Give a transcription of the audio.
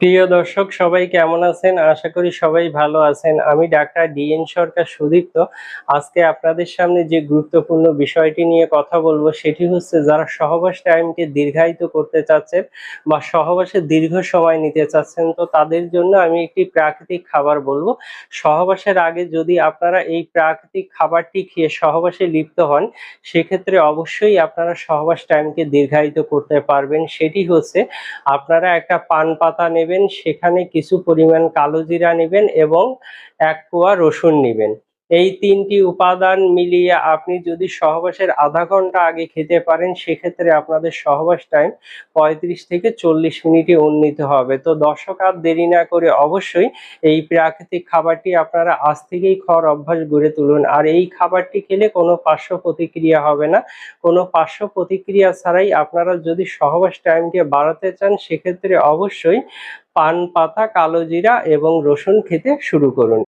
প্রিয় দর্শক, সবাই কেমন আছেন? আশা করি সবাই ভালো আছেন। আমি ডাক্তার ডিএন সরকার সুদীপ্ত। আজকে আপনাদের সামনে যে গুরুত্বপূর্ণ বিষয়টি নিয়ে কথা বলব, সেটি হচ্ছে যারা সহবাস টাইমকে দীর্ঘায়িত করতে চাচ্ছেন বা সহবাসে দীর্ঘ সময় নিতে চাচ্ছেন, তো তাদের জন্য আমি একটি প্রাকৃতিক খাবার বলব। সহবাসের আগে যদি আপনারা এই প্রাকৃতিক খাবারটি খেয়ে সহবাসে লিপ্ত হন, সেক্ষেত্রে অবশ্যই আপনারা সহবাস টাইমকে দীর্ঘায়িত করতে পারবেন। সেটি হচ্ছে আপনারা একটা পান পাতা নেবেন সেখানে কিছু পরিমাণ কালো জিরা নেবেন এবং এক কোয়া রসুন নেবেন। এই তিনটি উপাদান মিলিয়ে আপনি যদি সহবাসের আধা ঘণ্টা আগে খেতে পারেন, সেক্ষেত্রে আপনাদের সহবাস টাইম পঁয়ত্রিশ থেকে চল্লিশ মিনিটে উন্নীত হবে। তো দর্শক, আর দেরি না করে অবশ্যই এই প্রাকৃতিক খাবারটি আপনারা আজ থেকেই খাওয়ার অভ্যাস গড়ে তুলুন। আর এই খাবারটি খেলে কোনো পার্শ্ব প্রতিক্রিয়া হবে না। কোনো পার্শ্ব প্রতিক্রিয়া ছাড়াই আপনারা যদি সহবাস টাইমকে বাড়াতে চান, সেক্ষেত্রে অবশ্যই পান পাতা, কালো জিরা এবং রসুন খেতে শুরু করুন।